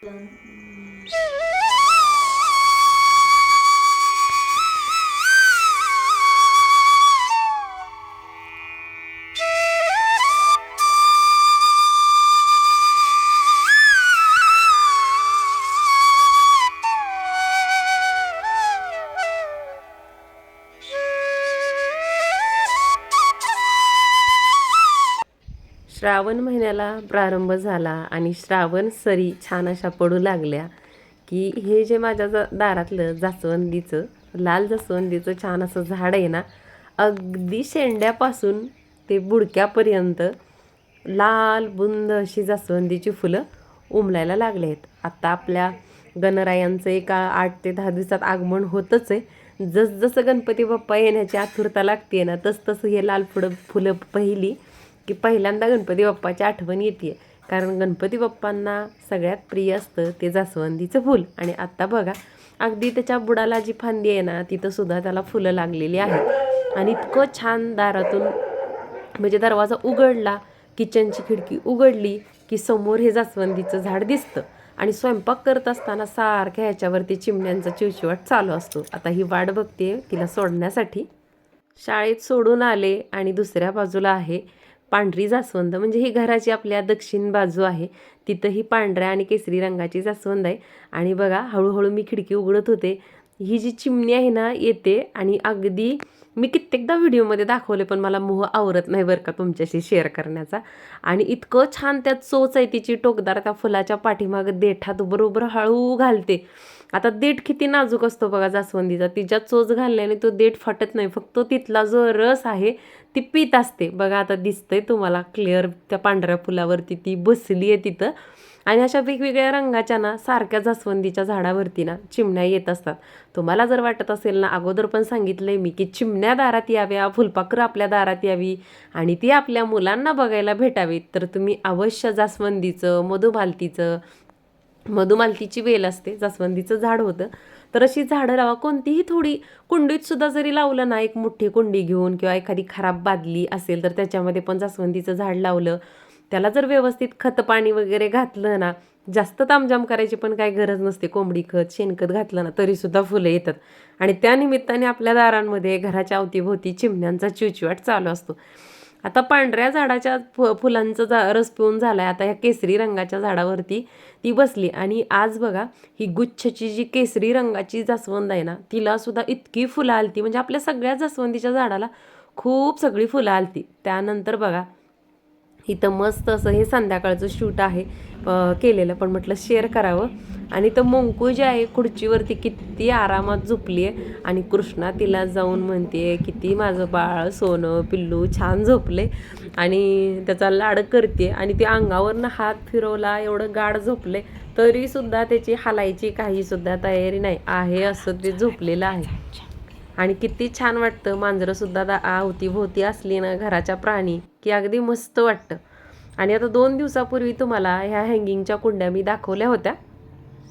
人。श्रावण महिन्याला प्रारंभ झाला आणि श्रावण सरी छान अशा पडू लागल्या की हे जे माझ्या ज दारातलं जास्वंदीचं लाल जास्वंदीचं छान असं झाड आहे ना अगदी शेंड्यापासून ते बुडक्यापर्यंत लाल बुंद अशी जास्वंदीची फुलं उमलायला लागले आहेत. आत्ता आपल्या गणरायांचं एका आठ ते दहा दिवसात आगमन होतच आहे. जसजसं गणपती बाप्पा येण्याची आतुरता लागते ना तसतसं हे लाल फुलं फुलं पहिली की पहिल्यांदा गणपती बाप्पाची आठवण येते कारण गणपती बाप्पांना सगळ्यात प्रिय असतं ते जास्वंदीचं फूल. आणि आत्ता बघा अगदी त्याच्या बुडाला जी फांदी आहे ना तिथंसुद्धा त्याला फुलं लागलेली आहेत. आणि इतकं छान दारातून म्हणजे दरवाजा उघडला किचनची खिडकी उघडली की समोर हे जास्वंदीचं झाड दिसतं. आणि स्वयंपाक करत असताना सारख्या ह्याच्यावरती चिमण्यांचा चिवचिवाट चालू असतो. आता ही वाट बघते तिला सोडण्यासाठी. शाळेत सोडून आले आणि दुसऱ्या बाजूला आहे. पांढरी जास्वंद म्हणजे ही घराची आपल्या दक्षिण बाजू आहे तिथं ही पांढऱ्या आणि केसरी रंगाची जास्वंद आहे. आणि बघा हळूहळू मी खिडकी उघडत होते. ही जी चिमणी आहे ना येते आणि अगदी मी कित्येकदा व्हिडिओमध्ये दाखवले पण मला मोह आवरत नाही बरं का तुमच्याशी शेअर करण्याचा. आणि इतकं छान त्यात चोच आहे तिची टोकदार त्या फुलाच्या पाठीमागं देठात बरोबर हळू घालते. आता देठ किती नाजूक असतो बघा जास्वंदीचा. तिच्यात चोच घालल्याने तो देठ फाटत नाही. फक्त तिथला जो रस आहे ती पीत असते. बघा आता दिसतंय तुम्हाला क्लिअर त्या पांढऱ्या फुलावरती. ती बसली आहे तिथं. आणि अशा वेगवेगळ्या रंगाच्या ना सारख्या जास्वंदीच्या झाडावरती ना चिमण्या येत असतात. तुम्हाला जर वाटत असेल ना अगोदर पण सांगितलंय मी की चिमण्या दारात याव्या फुलपाखरं आपल्या दारात यावी आणि ती आपल्या मुलांना बघायला भेटावीत तर तुम्ही अवश्य जास्वंदीचं मधुमालतीचं मधुमालतीची वेल असते जास्वंदीचं झाड होतं. तर अशी झाडं लावा कोणतीही थोडी कुंडीत सुद्धा जरी लावलं ना एक मोठी कुंडी घेऊन किंवा एखादी खराब बादली असेल तर त्याच्यामध्ये पण जास्वंदीचं झाड लावलं. त्याला जर व्यवस्थित खत पाणी वगैरे घातलं ना जास्त तामजाम करायची पण काही गरज नसते. कोंबडी खत शेणखत घातलं ना तरीसुद्धा फुलं येतात. आणि त्यानिमित्ताने आपल्या दारांमध्ये घराच्या अवतीभोवती चिमण्यांचा चिवचिवाट चालू असतो. आता पांढऱ्या झाडाच्या फु फुलांचं जा रस पिऊन झाला आहे आता ह्या केसरी रंगाच्या झाडावरती ती बसली. आणि आज बघा ही गुच्छची जी केसरी रंगाची जास्वंद आहे ना तिला सुद्धा इतकी फुलं आलती. म्हणजे आपल्या सगळ्या जास्वंदीच्या झाडाला खूप सगळी फुलं आलती. त्यानंतर बघा इथं मस्त असं हे संध्याकाळचं शूट आहे केलेलं. पण म्हटलं शेअर करावं. आणि तर मोंकू जी आहे खुर्चीवरती किती आरामात झोपली आहे आणि कृष्णा तिला जाऊन म्हणते किती माझं बाळ सोनं पिल्लू छान झोपले. आणि त्याचा लाड करते आणि ते अंगावरनं हात फिरवला एवढं गाढ झोपले. तरीसुद्धा त्याची हालायची काहीसुद्धा तयारी नाही. आहे असं ते झोपलेलं आहे. आणि किती छान वाटतं. मांजरंसुद्धा दा अवतीभोवती असली ना घराच्या प्राणी की अगदी मस्त वाटतं. आणि आता दोन दिवसापूर्वी तुम्हाला ह्या हँगिंगच्या कुंड्या मी दाखवल्या होत्या.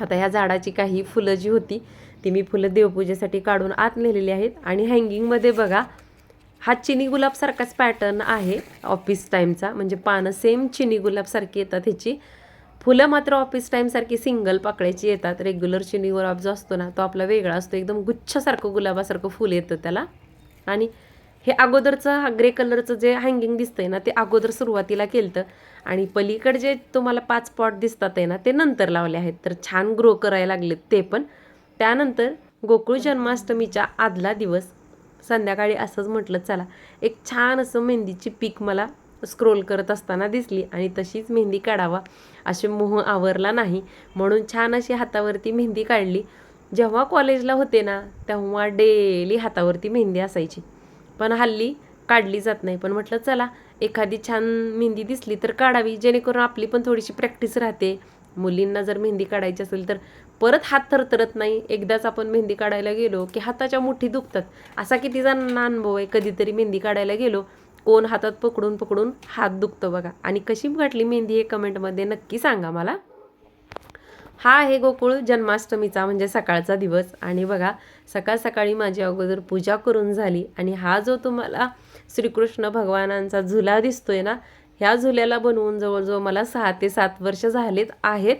आता ह्या झाडाची काही फुलं जी होती ती मी फुलं देवपूजेसाठी काढून आत नेलेली आहेत. आणि हँगिंगमध्ये बघा हा चिनी गुलाबसारखाच पॅटर्न आहे ऑफिस टाईमचा म्हणजे पानं सेम चिनी गुलाबसारखी येतात ह्याची. फुलं मात्र ऑफिस टाईमसारखी सिंगल पाकळ्याची येतात. रेग्युलर चिनी गुलाब जो असतो ना तो आपला वेगळा असतो. एकदम गुच्छासारखं गुलाबासारखं फुल येतं त्याला. आणि हे अगोदरचं हा ग्रे कलरचं जे हँगिंग दिसतंय ना ते अगोदर सुरुवातीला केलं आणि पलीकडे जे तुम्हाला पाच पॉट दिसतात आहे ना ते नंतर लावले आहेत. तर छान ग्रो करायला लागलेत ते पण. त्यानंतर गोकुळ जन्माष्टमीच्या आदला दिवस संध्याकाळी असंच म्हटलं चला. एक छान असं मेहंदीची पीक मला स्क्रोल करत असताना दिसली आणि तशीच मेहंदी काढावा असे मोह आवरला नाही. म्हणून छान अशी हातावरती मेहंदी काढली. जेव्हा कॉलेजला होते ना तेव्हा डेली हातावरती मेहंदी असायची. पण हल्ली काढली जात नाही. पण म्हटलं चला एखादी छान मेहंदी दिसली तर काढावी जेणेकरून आपली पण थोडीशी प्रॅक्टिस राहते. मुलींना जर मेहंदी काढायची असेल तर परत हात थरथरत नाही. एकदाच आपण मेहंदी काढायला गेलो की हाताच्या मुठी दुखतात. असा किती जणांना अनुभव आहे कधीतरी मेहंदी काढायला गेलो कोण हातात पकडून पकडून हात दुखतो बघा. आणि कशी घातली मेहंदी हे कमेंटमध्ये नक्की सांगा मला. हा आहे गोकुळ जन्माष्टमीचा म्हणजे सकाळचा दिवस. आणि बघा सकाळ सकाळी माझी अगोदर पूजा करून झाली. आणि हा जो तुम्हाला श्रीकृष्ण भगवानांचा झुला दिसतोय ना ह्या झुल्याला बनवून जवळजवळ मला सहा ते सात वर्ष झालेत आहेत.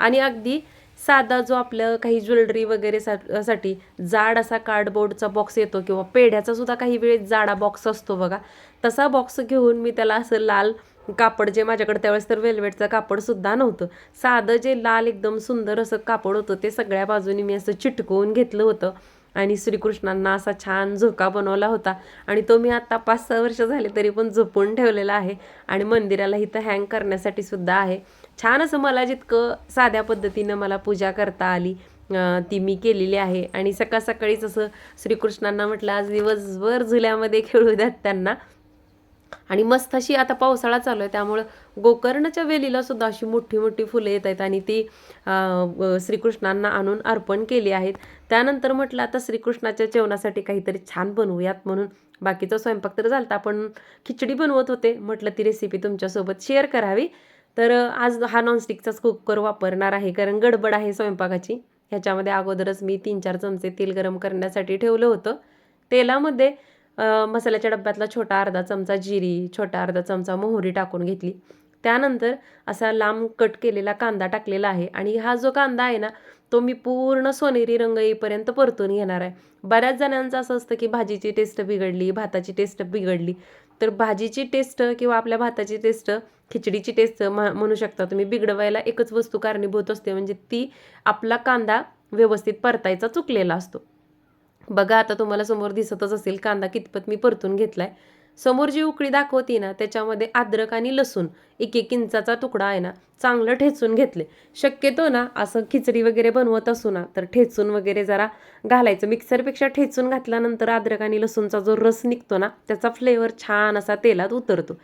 आणि अगदी साधा जो आपलं काही ज्वेलरी वगैरे सा- साठी जाड असा कार्डबोर्डचा बॉक्स येतो किंवा पेढ्याचा सुद्धा काही वेळेस जाडा बॉक्स असतो बघा. तसा बॉक्स घेऊन मी त्याला असं लाल कापड जे माझ्याकडे त्यावेळेस तर वेल्वेटचं कापडसुद्धा नव्हतं साधं जे लाल एकदम सुंदर असं कापड होतं ते सगळ्या बाजूनी मी असं चिटकवून घेतलं होतं. आणि श्रीकृष्णांना असा छान झोका बनवला होता. आणि तो मी आत्ता पाच सहा वर्ष झाले तरी पण झोपून ठेवलेला आहे. आणि मंदिराला इथं हँग करण्यासाठी सुद्धा आहे. छान असं मला जितकं साध्या पद्धतीनं मला पूजा करता आली ती मी केलेली आहे. आणि सकाळ सकाळीच असं श्रीकृष्णांना म्हटलं आज दिवसभर झुल्यामध्ये खेळू द्यात त्यांना. आणि मस्त अशी आता पावसाळा चालू आहे त्यामुळं गोकर्णाच्या वेलीला सुद्धा अशी मोठी मोठी फुलं येत आहेत आणि ती श्रीकृष्णांना आणून अर्पण केली आहेत. त्यानंतर म्हटलं आता श्रीकृष्णाच्या जेवणासाठी काहीतरी छान बनवूयात म्हणून. बाकीचा स्वयंपाक तर झालता आपण खिचडी बनवत होते. म्हटलं ती रेसिपी तुमच्यासोबत शेअर करावी. तर आज हा नॉनस्टिकचाच कुकर वापरणार आहे कारण गडबड आहे स्वयंपाकाची. ह्याच्यामध्ये अगोदरच मी तीन चार चमचे तेल गरम करण्यासाठी ठेवलं होतं. तेलामध्ये मसाल्याच्या डब्यातला छोटा अर्धा चमचा जिरी छोटा अर्धा चमचा मोहरी टाकून घेतली. त्यानंतर असा लांब कट केलेला कांदा टाकलेला आहे आणि हा जो कांदा आहे ना तो मी पूर्ण सोनेरी रंग येईपर्यंत परतून घेणार आहे. बऱ्याच जणांचं असं असतं की भाजीची टेस्ट बिघडली भाताची टेस्ट बिघडली. तर भाजीची टेस्ट किंवा आपल्या भाताची टेस्ट खिचडीची टेस्ट म्हणू शकता तुम्ही. बिघडवायला एकच वस्तू कारणीभूत असते म्हणजे ती आपला कांदा व्यवस्थित परतायचा चुकलेला असतो. बघा आता तुम्हाला समोर दिसतच असेल कांदा कितपत मी परतून घेतलाय. समोर जी उकळी दाखवती ना त्याच्यामध्ये अद्रक आणि लसूण एक एक इंचाचा तुकडा आहे ना चांगलं ठेचून घेतले. शक्यतो ना असं खिचडी वगैरे बनवत असू ना तर ठेचून वगैरे जरा घालायचं. मिक्सरपेक्षा ठेचून घातल्यानंतर अद्रक आणि लसूणचा जो रस निघतो ना त्याचा फ्लेवर छान असा तेलात उतरतो.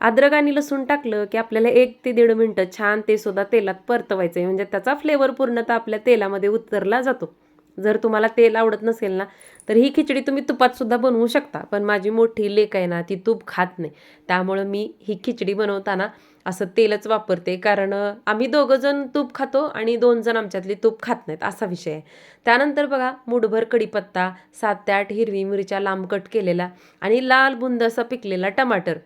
अद्रक आणि लसूण टाकलं की आपल्याला एक ते दीड मिनटं छान ते सुद्धा तेलात परतवायचं आहे म्हणजे त्याचा फ्लेवर पूर्णतः आपल्या तेलामध्ये उतरला जातो. जर तुम्हाला तेल आवडत नसेल ना तर ही खिचडी तुम्ही तुपातसुद्धा बनवू शकता. पण माझी मोठी लेक आहे ना ती तूप खात नाही. त्यामुळं मी ही खिचडी बनवताना असं तेलच वापरते. कारण आम्ही दोघंजण तूप खातो आणि दोन जण आमच्यातली तूप खात नाहीत असा विषय आहे. त्यानंतर बघा मुठभर कढीपत्ता सात ते आठ हिरवी मिरच्या लांब कट केलेला आणि लाल बुंद असा पिकलेला टमाटर.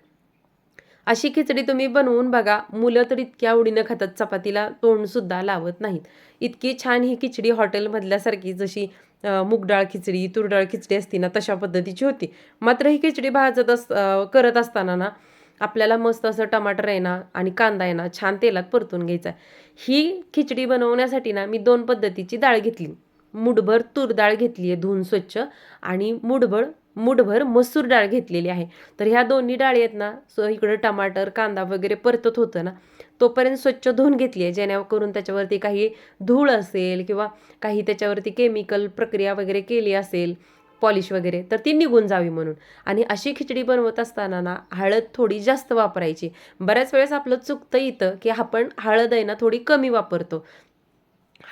अशी खिचडी तुम्ही बनवून बघा. मुलं तर इतक्या आवडीनं खातात. चपातीला तोंडसुद्धा लावत नाहीत. इतकी छान ही खिचडी हॉटेलमधल्यासारखी जशी मूगडाळ खिचडी तुरडाळ खिचडी असती ना तशा पद्धतीची होती. मात्र ही खिचडी भाजत अस करत असताना ना आपल्याला मस्त असं टमाटर आहे ना आणि कांदा आहे ना छान तेलात परतून घ्यायचा ही खिचडी बनवण्यासाठी ना मी दोन पद्धतीची डाळ घेतली. मुठभर तूर डाळ घेतली आहे धुवून स्वच्छ. आणि मुठभर मुठभर मसूर डाळ घेतलेली आहे. तर ह्या दोन्ही डाळी आहेत ना सो इकडं टमाटर कांदा वगैरे परतत होतं ना तोपर्यंत स्वच्छ धुवून घेतली आहे. जेणेकरून त्याच्यावरती काही धूळ असेल किंवा काही त्याच्यावरती केमिकल प्रक्रिया वगैरे केली असेल पॉलिश वगैरे तर ती निघून जावी म्हणून. आणि अशी खिचडी बनवत असताना ना हळद थोडी जास्त वापरायची. बऱ्याच वेळेस आपलं चुकतं इथं की आपण हळद आहे ना थोडी कमी वापरतो.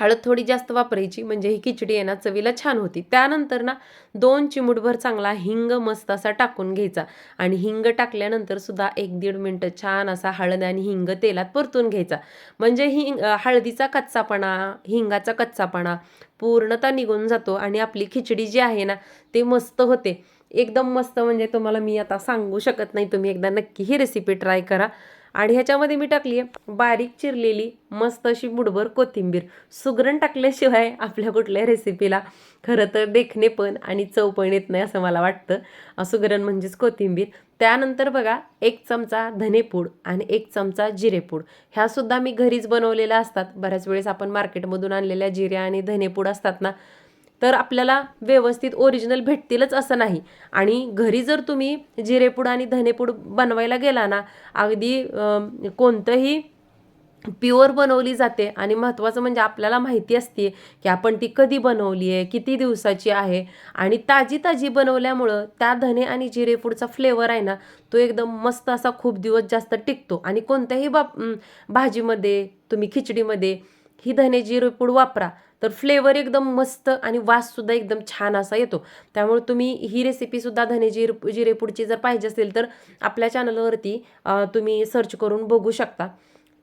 हळद थोडी जास्त वापरायची म्हणजे ही खिचडी आहे ना चवीला छान होती. त्यानंतर ना दोन चिमूटभर चांगला हिंग मस्त असा टाकून घ्यायचा. आणि हिंग टाकल्यानंतर सुद्धा एक दीड मिनटं छान असा हळद आणि हिंग तेलात परतून घ्यायचा. म्हणजे हिंग हळदीचा कच्चापणा हिंगाचा कच्चापणा पूर्णतः निघून जातो आणि आपली खिचडी जी आहे ना ते मस्त होते. एकदम मस्त म्हणजे तुम्हाला मी आता सांगू शकत नाही. तुम्ही एकदा नक्की ही रेसिपी ट्राय करा. आणि ह्याच्यामध्ये मी टाकली आहे बारीक चिरलेली मस्त अशी मुठभर कोथिंबीर. सुगरण टाकल्याशिवाय आपल्या कुठल्या रेसिपीला खरं तर देखणे पण आणि चव पण येत नाही असं मला वाटतं. सुगरण म्हणजेच कोथिंबीर. त्यानंतर बघा एक चमचा धनेपूड आणि एक चमचा जिरेपूड ह्यासुद्धा मी घरीच बनवलेल्या असतात. बऱ्याच वेळेस आपण मार्केटमधून आणलेल्या जिऱ्या आणि धनेपूड असतात ना तर आपल्याला व्यवस्थित ओरिजिनल भेटतीलच असं नाही. आणि घरी जर तुम्ही जिरेपूड आणि धनेपूड बनवायला गेला ना अगदी कोणतंही प्युअर बनवली जाते. आणि महत्त्वाचं म्हणजे आपल्याला माहिती असते की आपण ती कधी बनवली आहे किती दिवसाची आहे. आणि ताजी ताजी बनवल्यामुळं त्या धने आणि जिरेपूडचा फ्लेवर आहे ना तो एकदम मस्त असा खूप दिवस जास्त टिकतो. आणि कोणत्याही बा भाजीमध्ये तुम्ही खिचडीमध्ये ही धने जिरेपूड वापरा. तर फ्लेवर एकदम मस्त आणि वाससुद्धा एकदम छान असा येतो. त्यामुळे तुम्ही ही रेसिपीसुद्धा धने जिर जिरेपूडची जर पाहिजे असेल तर आपल्या चॅनलवरती तुम्ही सर्च करून बघू शकता.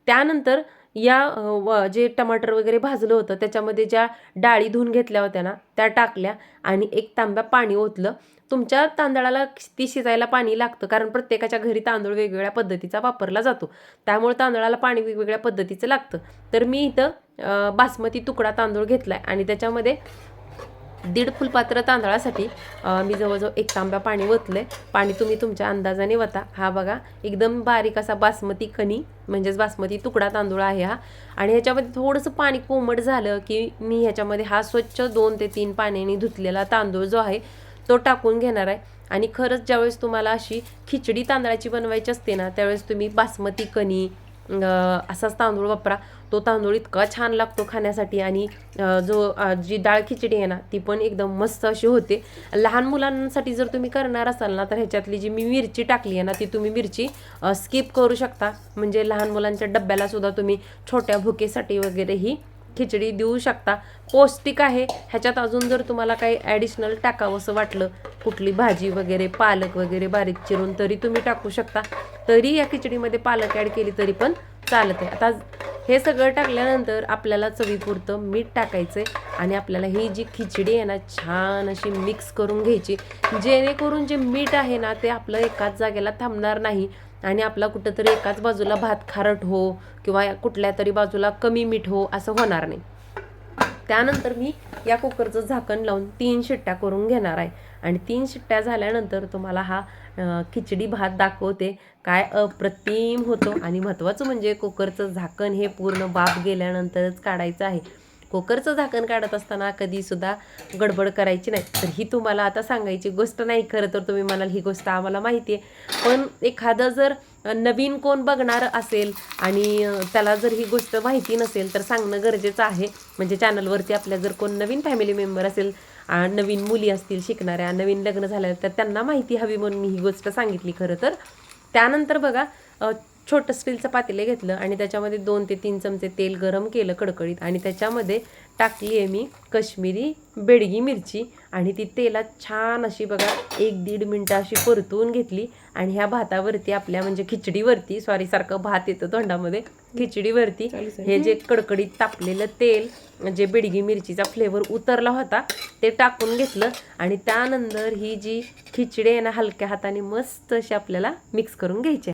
त्यानंतर या व जे टमाटर वगैरे भाजलं होतं त्याच्यामध्ये ज्या डाळी धुवून घेतल्या होत्या ना त्या टाकल्या आणि एक तांब्या पाणी ओतलं. तुमच्या तांदळाला ती शिजायला पाणी लागतं कारण प्रत्येकाच्या घरी तांदूळ वेगवेगळ्या पद्धतीचा वापरला जातो. त्यामुळे तांदळाला पाणी वेगवेगळ्या पद्धतीचं लागतं. तर मी इथं बासमती तुकडा तांदूळ घेतला आहे आणि त्याच्यामध्ये दीड फुलपात्र तांदळासाठी मी जवळजवळ एक तांब्या पाणी ओतलं आहे पाणी तुम्ही तुमच्या अंदाजाने वता. हा बघा एकदम बारीक असा बासमती कणी म्हणजेच बासमती तुकडा तांदूळ आहे हा. आणि ह्याच्यामध्ये थोडंसं पाणी कोमट झालं की मी ह्याच्यामध्ये हा स्वच्छ दोन ते तीन पाण्याने धुतलेला तांदूळ जो आहे तो टाकून घेणार आहे. आणि खरंच ज्यावेळेस तुम्हाला अशी खिचडी तांदळाची बनवायची असते ना त्यावेळेस तुम्ही बासमती कणी असाच तांदूळ वापरा. तो तांदूळ इतका छान लागतो खाण्यासाठी आणि जो जी डाळ खिचडी आहे ना ती पण एकदम मस्त अशी होते. लहान मुलांसाठी जर तुम्ही करणार असाल ना तर ह्याच्यातली जी मी मिरची टाकली आहे ना ती तुम्ही मिरची स्किप करू शकता. म्हणजे लहान मुलांच्या डब्याला सुद्धा तुम्ही छोट्या भुकेसाठी वगैरे ही खिचडी देऊ शकता. पौष्टिक आहे. ह्याच्यात अजून जर तुम्हाला काही ॲडिशनल टाकावंसं वाटलं कुठली भाजी वगैरे पालक वगैरे बारीक चिरून तरी तुम्ही टाकू शकता. तरी या खिचडीमध्ये पालक ॲड केली तरी पण चालत आहे. आता हे सगळं टाकल्यानंतर आपल्याला चवीपुरतं मीठ टाकायचं आहे आणि आपल्याला ही जी खिचडी आहे ना छान अशी मिक्स करून घ्यायची. जेणेकरून जे मीठ आहे ना ते आपलं एकाच जागेला थांबणार नाही आणि आपला कुठंतरी एकाच बाजूला भात खारट हो किंवा कुठल्या तरी बाजूला कमी मीठ हो असं होणार नाही. त्यानंतर मी या कुकरचं झाकण लावून तीन शिट्ट्या करून घेणार आहे. आणि तीन शिट्ट्या झाल्यानंतर तुम्हाला हा खिचडी भात दाखवते काय अप्रतिम होतो. आणि महत्त्वाचं म्हणजे कुकरचं झाकण हे पूर्ण बाप गेल्यानंतरच काढायचं आहे. कुकरचं झाकण काढत असताना कधीसुद्धा गडबड करायची नाही. तर ही तुम्हाला आता सांगायची गोष्ट नाही खरं तर तुम्ही म्हणाल ही गोष्ट आम्हाला माहिती आहे पण एखादं जर नवीन कोण बघणार असेल आणि त्याला जर ही गोष्ट माहिती नसेल तर सांगणं गरजेचं आहे. म्हणजे चॅनलवरती आपल्या जर कोण नवीन फॅमिली मेंबर असेल नवीन मुली असतील शिकणाऱ्या नवीन लग्न झाल्या तर त्यांना माहिती हवी म्हणून मी ही गोष्ट सांगितली खरं तर. त्यानंतर बघा छोटं स्टीलचं पातेलं घेतलं आणि त्याच्यामध्ये दोन ते तीन चमचे तेल गरम केलं कडकडीत. आणि त्याच्यामध्ये टाकली आहे मी कश्मीरी बेडगी मिरची. आणि ती तेलात छान अशी बघा एक दीड मिनटं अशी परतवून घेतली. आणि ह्या भातावरती आपल्या म्हणजे खिचडीवरती सॉरी सारखं भात येतं तोंडामध्ये. खिचडीवरती हे जे कडकडीत तापलेलं तेल जे बेडगी मिरचीचा फ्लेवर उतरला होता ते टाकून घेतलं. आणि त्यानंतर ही जी खिचडी आहे ना हलक्या हाताने मस्त अशी आपल्याला मिक्स करून घ्यायची.